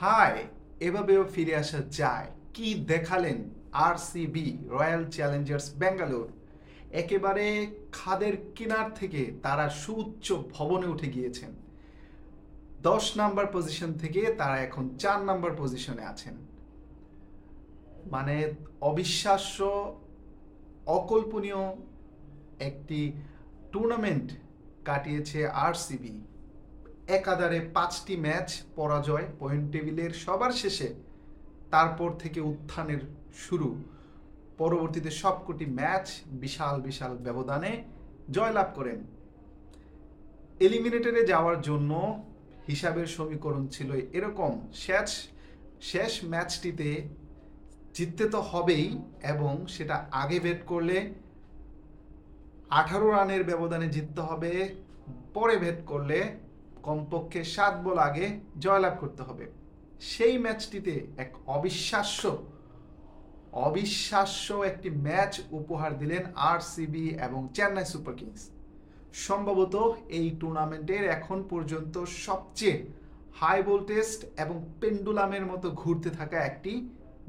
High এভাবেও ফিরে আসা যায়। কি দেখালেন আরসিবি রয়্যাল চ্যালেঞ্জার্স ব্যাঙ্গালোর? একেবারে খাদের কিনার থেকে তারা সুউচ্চ ভবনে উঠে গিয়েছেন। দশ নাম্বার পজিশন থেকে তারা এখন চার নাম্বার পজিশনে আছেন। মানে অবিশ্বাস্য, অকল্পনীয় একটি টুর্নামেন্ট কাটিয়েছে আরসিবি একাধারে পাঁচটি ম্যাচ, পরাজয় পয়েন্ট টেবিলের সবার শেষে, তারপর থেকে উত্থানের শুরু। পরবর্তীতে সবকটি ম্যাচ বিশাল বিশাল ব্যবধানে জয়লাভ করেন। এলিমিনেটরে যাওয়ার জন্য হিসাবের সমীকরণ ছিল এরকম। শেষ শেষ ম্যাচটিতে জিততে তো হবেই এবং সেটা আগে বেট করলে আঠারো রানের ব্যবধানে জিততে হবে, পরে ভেট করলে কমপক্ষে সাত বল আগে জয়লাভ করতে হবে। সেই ম্যাচটিতে এক অবিশ্বাস্য অবিশ্বাস্য একটি ম্যাচ উপহার দিলেন আরসিবি এবং চেন্নাই সুপার কিংস। সম্ভবত এই টুর্নামেন্টের এখন পর্যন্ত সবচেয়ে হাই ভোল্টেজ এবং পেন্ডুলামের মতো ঘুরতে থাকা একটি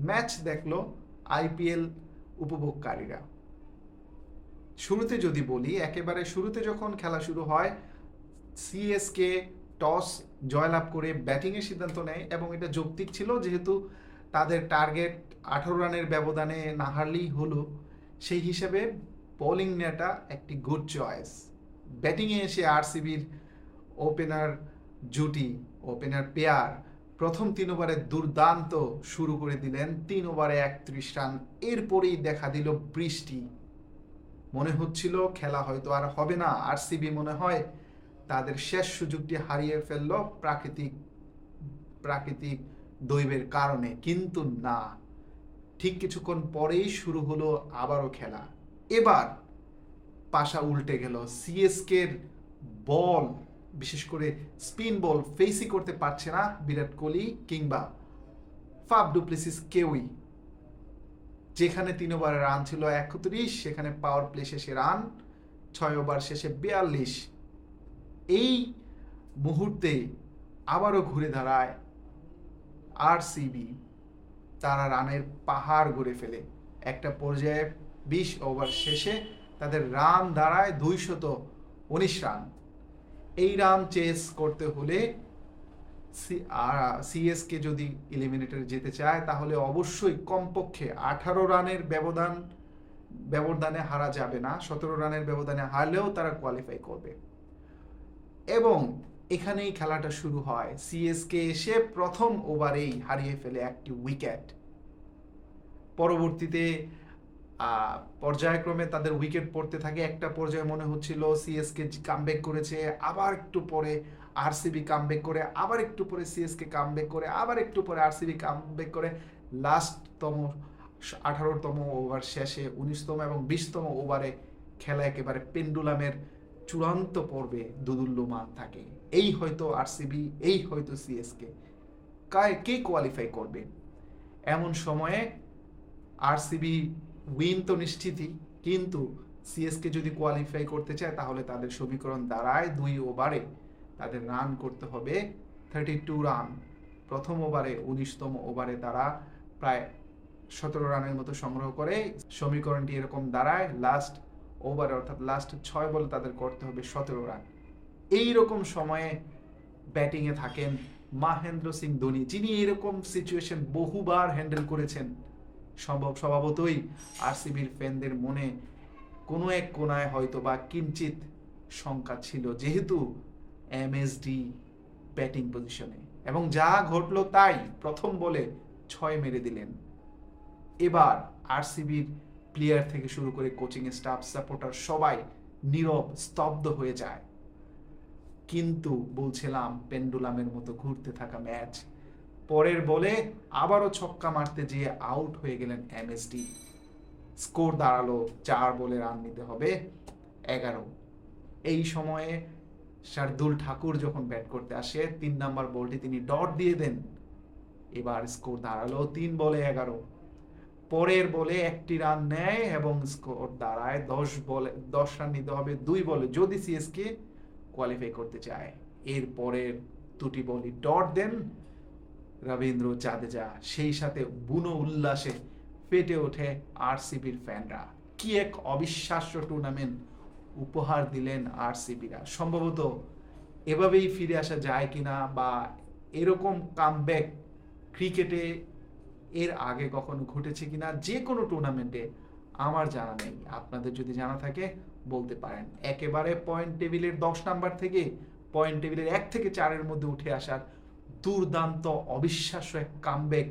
ম্যাচ দেখল আইপিএল উপভোগকারীরা। শুরুতে যদি বলি, একেবারে শুরুতে যখন খেলা শুরু হয় সিএসকে টস জয়লাভ করে ব্যাটিংয়ের সিদ্ধান্ত নেয় এবং এটা যৌক্তিক ছিল যেহেতু তাদের টার্গেট আঠারো রানের ব্যবধানে না হারলেই হলো। সেই হিসেবে বোলিং নেওয়াটা একটি গুড চয়েস ব্যাটিংয়ে এসে আরসিবির ওপেনার জুটি ওপেনার পেয়ার প্রথম তিন ওভারে দুর্দান্ত শুরু করে দিলেন। তিন ওভারে একত্রিশ রান। এরপরেই দেখা দিল বৃষ্টি। মনে হচ্ছিল খেলা হয়তো আর হবে না। আরসিবি মনে হয় তাদের শেষ সুযোগটি হারিয়ে ফেলল প্রাকৃতিক প্রাকৃতিক দৈবের কারণে। কিন্তু না, ঠিক কিছুক্ষণ পরেই শুরু হলো আবারও খেলা। এবার পাশা উল্টে গেল। সিএসকের বল, বিশেষ করে স্পিন বল ফেসই করতে পারছে না বিরাট কোহলি কিংবা ফাফ ডুপ্লেসিস কেউই। যেখানে তিন ওভারে রান ছিল একত্রিশ, সেখানে পাওয়ার প্লে শেষে রান, ছয় ওভার শেষে বিয়াল্লিশ। এই মুহূর্তে আবারও ঘুরে দাঁড়ায় আর সিবি তারা রানের পাহাড় গড়ে ফেলে। একটা পর্যায়ে বিশ ওভার শেষে তাদের রান দাঁড়ায় দুইশত উনিশ রান। এই রান চেস করতে হলে সিএসকে যদি এলিমিনেটর যেতে চায়, তাহলে অবশ্যই কমপক্ষে আঠারো রানের ব্যবধান, ব্যবধানে হারা যাবে না। সতেরো রানের ব্যবধানে হারলেও তারা কোয়ালিফাই করবে। এবং এখানেই খেলাটা শুরু হয়। সিএসকে এসে প্রথম ওভারেই হারিয়ে ফেলে একটি উইকেট পরবর্তীতে পর্যায়ক্রমে তাদের উইকেট পড়তে থাকে। একটা পর্যায়ে মনে হচ্ছিল সিএসকে কামব্যাক করেছে, আবার একটু পরে আরসিবি কামব্যাক করে, আবার একটু পরে সিএসকে কামব্যাক করে, আবার একটু পরে আরসিবি কামব্যাক করে। লাস্টতম আঠারোতম ওভার শেষে উনিশতম এবং বিশতম ওভারে খেলা একেবারে পেন্ডুলামের চূড়ান্ত পর্বে দুদুল্যমান থাকে। এই হয়তো আরসিবি এই হয়তো সিএসকে কায়, কে কোয়ালিফাই করবে? এমন সময়ে আরসিবি উইন তো নিশ্চিতই, কিন্তু সিএসকে যদি কোয়ালিফাই করতে চায়, তাহলে তাদের সমীকরণ দাঁড়ায় দুই ওভারে তাদের রান করতে হবে থার্টি টু রান প্রথম ওভারে উনিশতম ওভারে তারা প্রায় সতেরো রানের মতো সংগ্রহ করে, সমীকরণটি এরকম দাঁড়ায় লাস্ট ওভারে, অর্থাৎ লাস্ট ছয় বলে তাদের করতে হবে সতেরো রান। এই রকম সময়ে ব্যাটিংয়ে থাকেন মাহেন্দ্র সিং ধোনি, যিনি এরকম সিচুয়েশন বহুবার হ্যান্ডেল করেছেন। সম্ভব, স্বভাবতই আরসিবির ফ্যানদের মনে কোনো এক কোনায় হয়তো বা কিঞ্চিত শঙ্কা ছিল, যেহেতু এমএসডি ব্যাটিং পজিশনে এবং যা ঘটলো তাই প্রথম বলে ছয় মেরে দিলেন। এবার আরসিবির প্লেয়ার থেকে শুরু করে কোচিং স্টাফ সাপোর্টার সবাই নীরব, স্তব্ধ হয়ে যায়। কিন্তু বলছিলাম, পেন্ডুলামের মতো ঘুরতে থাকা ম্যাচ পরের বলে আবারও ছক্কা মারতে যেয়ে আউট হয়ে গেলেন এমএসডি স্কোর দাঁড়াল, চার বলে রান নিতে হবে, এগারো। এই সময়ে শার্দুল ঠাকুর যখন ব্যাট করতে আসে, তিন নাম্বার বলটি তিনি ডট দিয়ে দেন। এবার স্কোর দাঁড়াল, তিন বলে এগারো। পরের বলে একটি রান নেয় এবং স্কোর দাঁড়ায় দশ বলে, দশ রান নিতে হবে দুই বলে। যদি সিএসকে কোয়ালিফাই করতে চায়, এর পরের দুটি বলই ডট দেন রবীন্দ্র জাদেজা। সেই সাথে বুনো উল্লাসে ফেটে ওঠে আরসিবির ফ্যানরা কি এক অবিশ্বাস্য টুর্নামেন্ট উপহার দিলেন আরসিবিরা সম্ভবত এভাবেই ফিরে আসা যায় কিনা বা এরকম কামব্যাক ক্রিকেটে এর আগে কখনো ঘটেছে কিনা যে কোনো টুর্নামেন্টে আমার জানা নেই। আপনাদের যদি জানা থাকে, বলতে পারেন। একেবারে পয়েন্ট টেবিলের দশ নাম্বার থেকে পয়েন্ট টেবিলের এক থেকে চারের মধ্যে উঠে আসার দুর্দান্ত, অবিশ্বাস্য এক কামব্যাক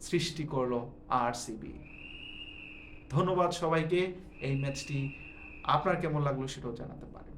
সৃষ্টি করল আরসিবি ধন্যবাদ সবাইকে। এই ম্যাচটি আপনার কেমন লাগল সেটাও জানাতে পারেন।